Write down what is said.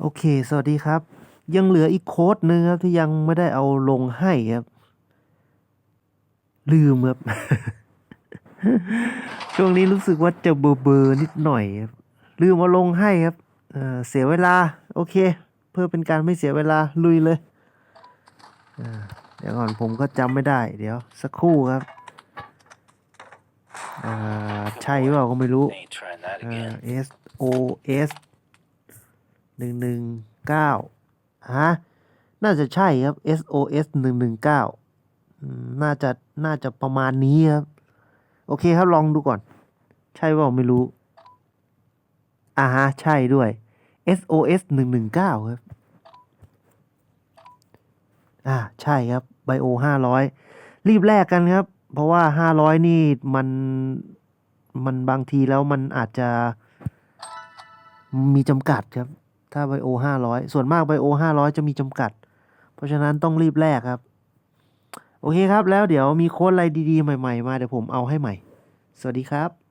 โอเค สวัสดีครับ ยังเหลืออีกโค้ดหนึงครับ ที่ยังไม่ได้เอาลงให้ครับ ลืมครับ ช่วงนี้รู้สึกว่าจะเบอร์เบอร์นิดหน่อยครับ ลืมเอาลงให้ครับเเสียเวลา โอเค เพื่อเป็นการไม่เสียเวลาลุยเลยเดี๋ยวก่อนผมก็จำไม่ได้ เดี๋ยว สักครู่ครับอ่าใช่หรือเปล่าก็ไม่รู้อ่า again. S O S หนึ่งหนึ่งเก้าฮะน่าจะใช่ครับ S O S หนึ่งหนึ่งเก้าน่าจะน่าจะประมาณนี้ครับ โอเคครับลองดูก่อน ใช่เปล่าไม่รู้อ่าฮะใช่ด้วย S O S หนึ่งหนึ่งเก้าครับ อ่าใช่ครับไบโอห้าร้อยรีบแลกกันครับ เพราะว่าห้าร้อยนี่มันมันบางทีแล้วมันอาจจะมีจำกัดครับ ถ้าไบโอห้าร้อยส่วนมากไบโอห้าร้อยจะมีจำกัด เพราะฉะนั้นต้องรีบแลกครับ โอเคครับแล้วเดี๋ยวมีโค้ดอะไรดีๆ ใหม่ ๆ มาเดี๋ยวผมเอาให้ใหม่ สวัสดีครับ